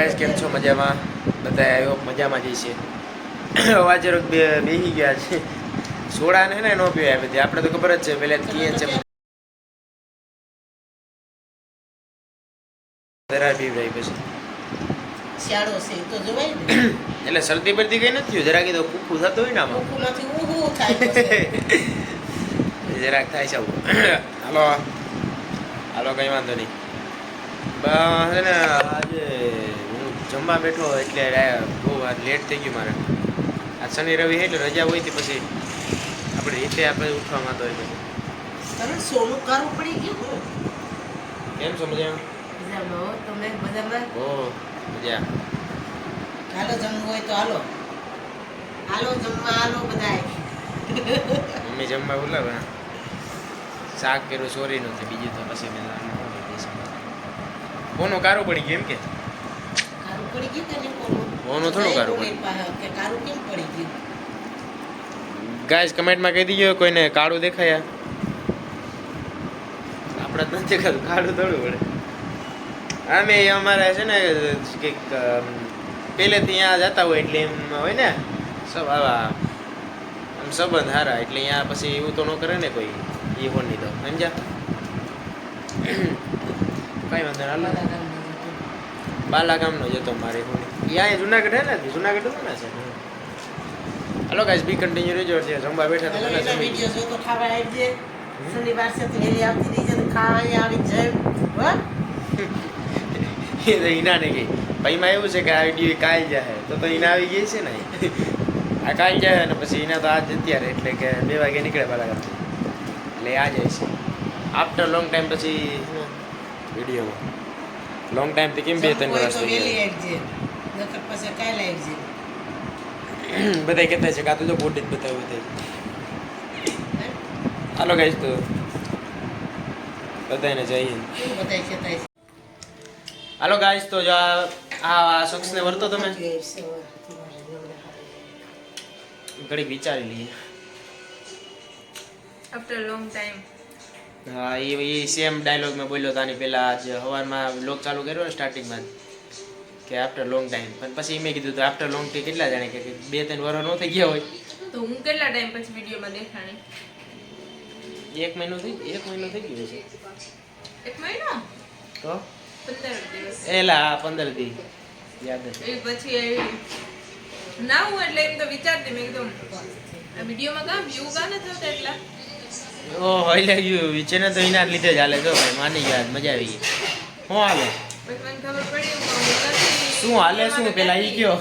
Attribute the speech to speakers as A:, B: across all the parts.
A: Guys કેમ છો? મજામાં? બધા આવ્યો મજામાં જઈ છે અવાજ જરોક બે બેહી ગયા છે. સોડા ને ને પીવાય બધી. આપણે તો ખબર જ છે પહેલે કીએ છે જરા પીવડાવી પછી.
B: છે તો જોવાય
A: એટલે શરદી બરદી કઈ નથી જરા કીધું કુકુ થતું હોય ને આમાં. જરાક થાય છે આવું. હાલો. હાલો કઈ વાંધો નહીં. બસ ને આજે જમવા બેઠો એટલે બહુ લેટ થઈ ગયું મારે. આ શનિ રવિ એટલે રજા હોય તે પછી આપણે રીતે આપણે ઉઠવામાં તો હોય પછી.
B: સોનું કારું પડી ગયું
A: કેમ છો મજામાં?
B: મજામાં હો, તમે મજામાં?
A: ઓ મજા.
B: હાલો જમવું હોય તો હાલો. હાલો જમવા હાલો બધાય.
A: મમ્મી જમવા બોલાવે. શાક કર્યું સોરી નથી બીજું તો પછી મેં કોનું કારો પડી ગયું એમ કે?
B: પડી ગઈ તને નહીં કોનું?
A: થોડું કારું
B: કે કારું કેમ પડી ગયું?
A: ગાઈસ કમેન્ટમાં કહી દીજો કોઈને કાળું દેખાયા આપણે જ નથી દેખાતું કાળું થોડું પડે. આમે અમારે છે ને કંઈક અમ, પહેલેથી અહીંયા જતા હોય એટલે એમ હોય ને સબ આવા આમ સંબંધ હારા એટલે અહીંયા પછી એવું તો ન કરે ને કોઈ એ હોની તો સમજ્યા? કઈ વાંધો ના હાલો.
B: મારા ગામમાં જતું.
A: બાલા ગામનો જ હતો મારે હોની એ અહીંયા જુનાગઢ હે ને? જુનાગઢ હતું ને છે? હાલો ગાઈસ બી કન્ટિન્યુ રહેજો. એટલે જમવા બેઠા
B: હાલો
A: તો
B: એના વીડિયો જો તો ખાવા આવી જાય શનિવાર છે તો વેલી આવતી રહી જાય તો ખાવા અહીંયા આવી જાય. હો?
A: એ તો ઈના ને ગઈ પૈમાં એવું છે કે આ વીડિયો કાલ જાય તો તો ઈના આવી ગઈ છે ને? આ કાલ જાય ને પછી ઈના તો આજ અત્યારે એટલે કે બે વાગે નીકળે બાલાઘાટથી એટલે આ જાય છે આફ્ટર લોંગ ટાઈમ પછી વિડીયોમાં લોંગ ટાઈમથી કેમ બે ત્રણ
B: જમવું હોય
A: વર્ષ
B: તો
A: થઈ
B: વેલી
A: ગયા
B: આવી જાય નકર પછી કાલે આવી જાય
A: બધા કહેતા છે કે આ તો જો બોડી જ બતાવ્યું તે હાલો ગાઈશ તો બધાને જઈએ
B: કેવું બધાય કહેતા હશે?
A: હાલો ગાઈશ તો જો આ આ શખ્સને વર્તો તમે ઘડીક વિચારી લઈએ
C: આફ્ટર લોંગ ટાઈમ
A: હા એ એ સેમ ડાયલોગ મેં બોલ્યો તાની પહેલા આજ સવારમાં બ્લોગ ચાલુ કર્યો ને સ્ટાર્ટિંગમાં કે આફ્ટર લોંગ ટાઈમ પણ પછી મેં કીધું તો આફ્ટર લોંગ ટાઈમ કેટલા જાણે કે બે ત્રણ વર્ષ નો થઈ ગયા હોય.
C: તો હું કેટલા ટાઈમ પછી વિડીયોમાં દેખાણી?
A: એક મહિનો થઈ એક મહિનો થઈ ગયો છે.
C: એક મહિનો?
A: તો
C: પંદર દિવસ.
A: એલા પંદર દી. યાદ જ
C: એ પછી ના હું એટલે એમ તો વિચારતી મેં કીધું આ વિડીયોમાં કામ વ્યૂ કા નથી થતા એટલા?
A: ઓહો એટલે ગયું વિચેને તો એના લીધે જ હાલે. જો ભાઈ માની ગયા મજા આવી ગઈ. શું હાલે? શું હાલે? શું પેલા ઈ કયો?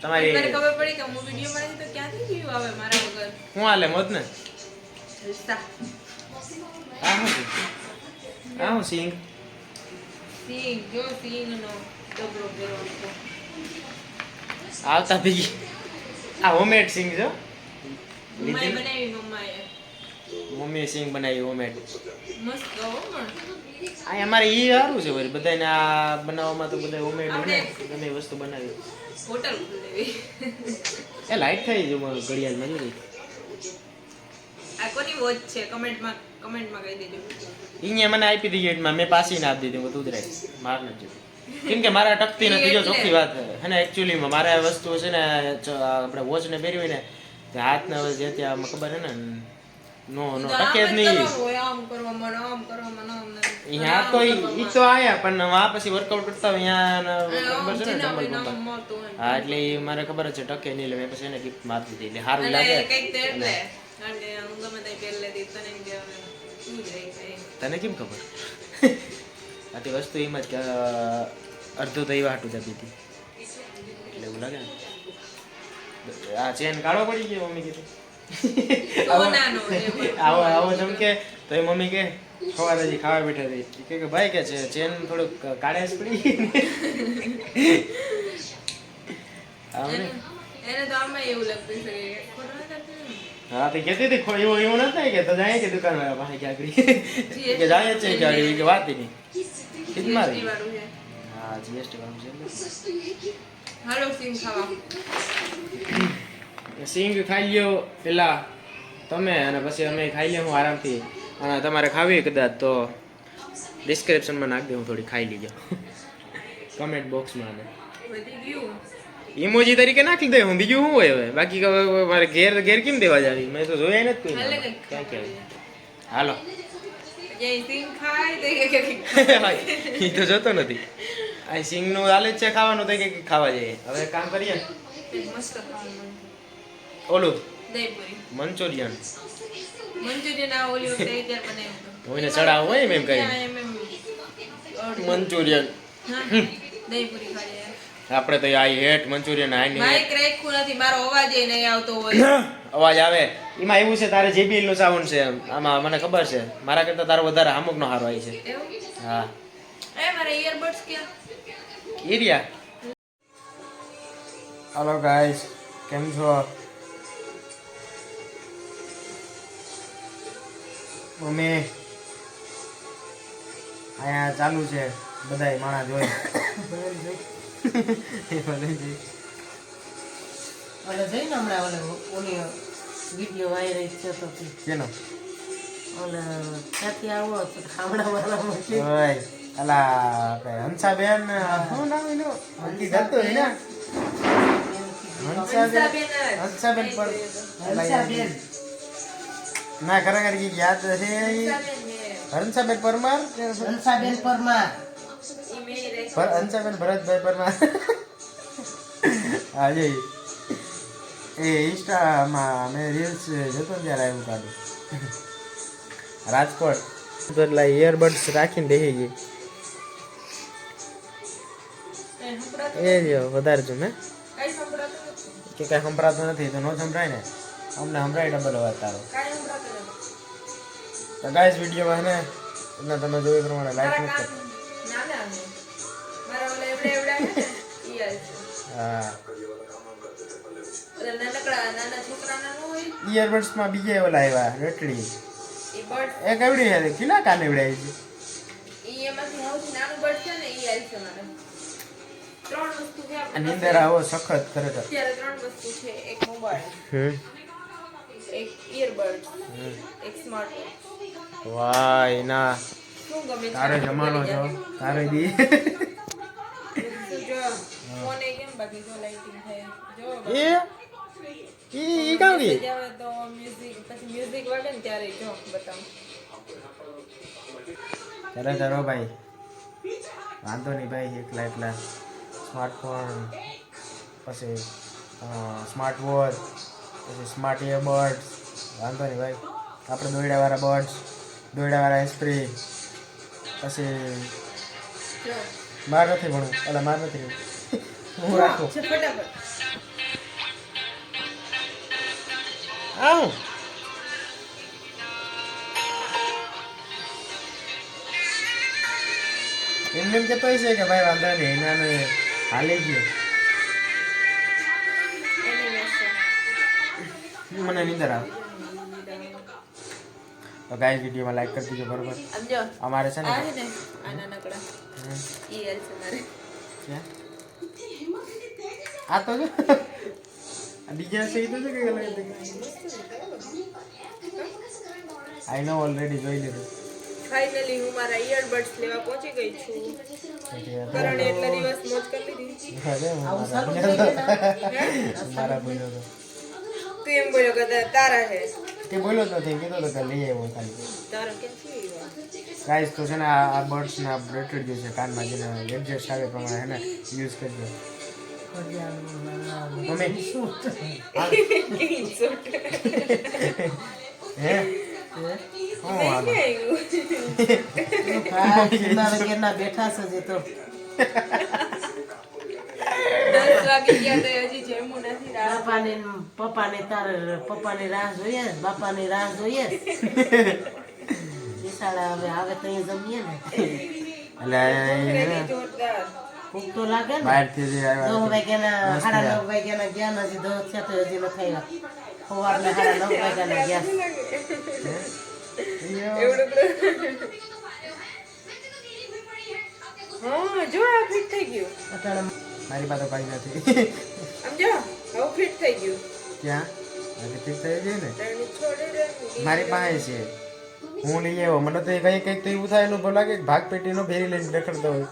A: તમારી
C: મને ખબર પડી કે હું વિડીયોમાં માં તો ક્યાંથી વ્યૂ આવે મારા વગર?
A: શું હાલે મોત ને? આ હું આ હું સિંગ?
C: સિંગ જો સિંગ નો ડબલો પેરો
A: આવતા ભેગી. આ હોમમેડ સિંગ જો
C: મમ્માએ બનાવી મમ્માએ.
A: મમ્મીએ સિંગ બનાવી હોમમેડ
C: મસ્ત
A: આ અમારે ઈ સારું છે વળી. બધાને આ બનાવવામાં તો બધા હોમમેડ બને ગમે વસ્તુ બનાવી.
C: હોટલ
A: એ લાઈટ થઈ જો મારું ઘડિયાળમાં જો
C: આ કોની વોચ છે? કમેન્ટમાં કમેન્ટમાં કહી દેજો.
A: ઈ મને આપી દીધી મેં પાછી ના આપી દીધી. બધું ઉધરાય માર નથી કેમ કે મારા ટકતી નથી. જો ચોખ્ખી વાત હે ને એકચ્યુઅલીમાં મારે વસ્તુ છે ને આપડે આપણે વોચ ને પહેરવી ને હાથ હાથને જે ત્યાં ખબર હે ને નો નો ટકે જ નહીં. અહીંયા તો ઈ તો આયા પણ આ પછી વર્કઆઉટ કરતા હોય અહીંયા ખબર છે ને ડમ્બલ
C: હોય.
A: હા એટલે ઈ મારે ખબર છે ટકે નહીં એટલે પછી એને ગિફ્ટમાં આપી દીધી એટલે સારું લાગે.
C: તને
A: કેમ ખબર? આથી વસ્તુ એમ જ અડધું તો એવા હાટું જતી હતી. એટલે એવું લાગે ને. આ ચેન કાળો પડી ગયો મમ્મી કીધું. આવો. આવો ચમકે તો એ મમ્મી કે સવારે હજી ખાવા બેઠા હતી કે કે ભાઈ કે છે ચેન થોડુંક કાળે જ પડી. આમ
C: એને તો આમાં એવું લાગતું છે.
A: હા તો કહેતી હતી એવું એવું નથી કે તો જાય કે દુકાન વાળા પાસે ક્યાં આગળ કે જાય છે કે આગળ કે વાત નહીં. કીધું
C: GST
A: મારી
C: વાળું છે.
A: હા જીએસટી વાળું છે
C: હાલો સિંગ ખાવા.
A: સિંગ ખાઈ લ્યો પેલા. તમે અને પછી અમે ખાઈ લઈએ હું આરામથી. અને તમારે ખાવી કદાચ તો ડિસ્ક્રિપ્શનમાં નાખી દે હું થોડી ખાઈ લીજો કમેન્ટ બોક્સમાં ઇમોજી તરીકે નાખી દે હું બીજું શું હોય હવે? બાકી મારે ઘેર ઘેર કેમ દેવા જાવી? મેં તો જોયા નથી ક્યાં ક્યાં? હાલો. એ તો જોતો નથી. આ સિંગનું હાલે જ છે ખાવાનું તો કે ખાવા જઈએ. હવે કામ કરીએ.
C: મસ્ત ખાવાનું.
A: ઓલું?
C: દહીપુરી.
A: મંચુરિયન.
C: મંચુરિયન આ ઓલી વખતે એક બનાવ્યું
A: એને ચડાવું હોય એમ એમ
C: અડધું.
A: મંચુરિયન.
C: દહીપુરી ખાલી
A: આપણે તો આ હેટ મંચુરિયન આની
C: માઇક રાખ્યું નથી મારો અવાજ એ નહીં આવતો હોય.
A: અવાજ આવે. એમાં એવું છે તારે જેબીએલનું સાઉન્ડ છે આમાં મને ખબર છે. મારા કરતા તારો વધારે અમુક નો હારો આવી છે. હા.
C: એ મારા ઇયરબડ્સ ક્યાં
A: એરિયા હાલો ગાઈસ કેમ છો? મમ્મી અહીંયા ચાલુ છે બધાય માણા જોઈ. એ ભલે જોઈ.
B: હમણાં ઓલે ઓલી વીડિયો વાયરલ થયો તો
A: કેનો
B: ઓલે ક્યાંથી આવો તો
A: ઓય અલા હંસાબેન શું નામ એનું? ને? હંસાબેન. હંસાબેન પર
B: હંસાબેન.
A: ના ખરેખર ઈ યાદ છે હંસાબેન પરમાર? કે
B: હંસાબેન પરમાર.
A: હંસાબેન ભરતભાઈ પરમાર. આજે એ ઇન્સ્ટામાં મેં રીલ્સ જોતો ત્યારે આવ્યું કાઢું રાજકોટ. એટલા ઇયરબડ્સ રાખીને બેસી ગઈ. એ જ વધારે છું મેં
C: કઈ સંભળાતું
A: કે કાંઈ સંભળાતું નથી તો ન સંભળાય ને. અમને હમણાં ડબલ અવાજ તારો. તો ગાઈસ વિડીયોમાં ને એમને તમે જોઈ પ્રમાણે લાઈક નથી હા ઇયરબડ્સમાં બીજે ઓલા આવ્યા રટડી. એ કેવડી છે. કિલા કાને છે?
C: એમાંથી સૌથી નાનું બર્ડ છે ને મારે. ત્રણ વસ્તુ છે
A: નીંદર આવો સખત ખરેખર.
C: અત્યારે ત્રણ વસ્તુ છે એક મોબાઈલ
A: હમ.
C: એક ઇયરબડ એક સ્માર્ટ વાહ
A: વાય ના
C: શું ગમે
A: તારે જમાનો છો તારે દી
C: ફોન એ કેમ બાકી જો લાઇટિંગ થાય? જો
A: એ?
C: આવે તો મ્યુઝિક પછી મ્યુઝિક વાગે ને ત્યારે જો બતાવ.
A: ખરેખર હો ભાઈ. વાંધો નહીં ભાઈ એકલા એકલા. સ્માર્ટફોન પછી સ્માર્ટ વોચ પછી સ્માર્ટ ઇયરબડ્સ વાંધો નહીં ભાઈ. આપણે દોયડાવાળા બર્ડ્સ દોયડાવાળા સ્પ્રે પછી માર નથી ભણવું. એટલે માર નથી. હું રાખું? આવું. એમને એમ કહેતો છે કે ભાઈ વાંધો નહીં એના હાલી ગયો. મને નીંદર આવે તો ગાઈસ વિડીયોમાં લાઈક કરી દીજો બરોબર
C: સમજો
A: અમારે છે ને
C: આ છે ને આ નાનકડા
A: હમ,
C: ઈ હાલ છે મારે
A: ક્યાં? આ તો જો આ બીજા છે એ તો છે કે આઈ નો ઓલરેડી જોઈ લીધું
C: ફાઇનલી હું મારા ઇયરબડ્સ લેવા પહોંચી ગઈ છું કરણ એટલા દિવસ મોજ કરી લીધી
A: અરે હું
B: આવું
A: મારા
B: સારું થઈ ગયું
C: હે?
A: મારા બોલ્યો તો
C: તું એમ બોલ્યો કે તારા છે
A: તે બોલ્યો તો નથી કીધો તો કે લઈ આવ્યો ખાલી
C: તારા કેમ આવ્યા?
A: ગાઈસ તો છે ને આ બર્ડ્સ ના બ્રેટેડ જે છે કાનમાં જેને એડજસ્ટ આવે પ્રમાણે હે ને યુઝ કરજો મમ્મી હે
B: બેઠા છે જે તો
C: વાગી ગયા તો હજી જમ્યું નથી રાત
B: પપ્પાને તારે પપ્પાની રાહ જોઈએ બાપાને રાહ જોઈએ. નિશાળા હવે આવે તો જમીએ ને.
A: એટલે
C: રેડી
A: એ
C: જોરદાર.
B: ભૂખ તો લાગે ને.
A: બહારથી
B: નવ વાગ્યાના સાડા નવ વાગ્યાના ગયા ને હજી દસ થયા તો હજી ન આવ્યા સવારના સાડા નવ વાગ્યાના ગયા.
C: હા? જો આ થઈ ગયું.
B: અટાણે
A: મારી પાસે કઈ નથી.
C: સમજો? હવે ફિટ થઈ ગયું.
A: ક્યાં? હજી ફિટ થઈ ગઈ ને? મારી પાસે છે. હું લઈ આવ્યો. મને તો કઈ કંઈક તો એવું થાય એનું ભલા કે ભાગ પેટીનો ફેરી લઈને રખડતો હોય.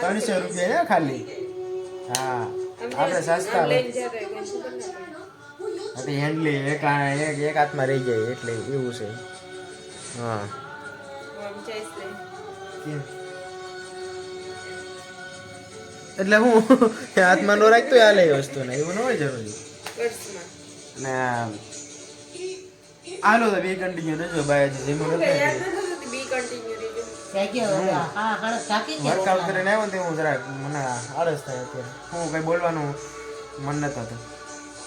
A: ત્રણસો રૂપિયા ખાલી? હા. આપણે સસ્તા. હતી હેન્ડલી એક એક એક હાથમાં રહી જાય એટલે એવું છે. હા.
C: આમ
A: એટલે હું હાથમાં નો રાખતો હાલે એ વસ્તુ ને એવું ન હોય જરૂરી. ને હાલો તો બે કન્ટિન્યુ રહેજો બાય જીમ
C: હું કઈ યાદ નથી થતું બી કન્ટિન્યુ રીજો
B: થઈ ગયો હવે. હા હા થાકી ગયા
A: વર્કઆઉટ કરીને આવ્યો ને હું જરાક મને આળસ થાય અત્યારે. હું કઈ બોલવાનું મન નતું થતું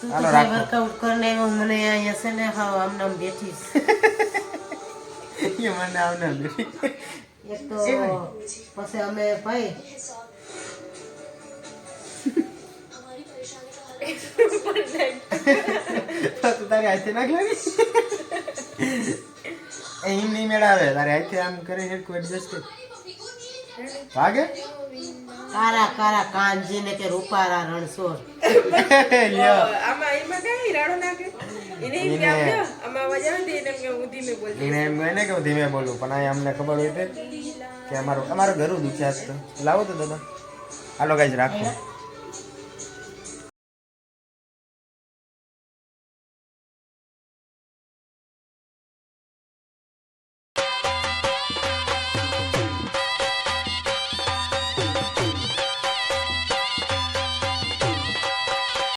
B: તું તો
A: હાલો રાખો.
B: વર્કઆઉટ કરીને આવ્યો મને અહીંયા છે ને હાવ આમ બેઠી
A: એ મને આવને બેઠી.
B: એક તો પછી અમે ભાઈ
A: તો તું તારી હાથે નાખ એમ નહીં મેળાવે. તારે તારી હાથે આમ કરીને હેડકું એડજસ્ટ કર. ભાગે
B: કારા કારા કાનજી ને કે રૂપારા રણછોડ.
A: લ્યો.
C: આમાં એમાં કઈ રાડો નાખે? એને એમ કે આમ આમાં અવાજ આવે ને એને કે હું ધીમે બોલતી
A: એને એમ કહે ને કે હું ધીમે બોલું. પણ અહીંયા અમને ખબર હોય તે કે અમારું અમારું ઘરું દુખ્યા છે લાવો તો દાદા. હાલો ગાઈઝ રાખો.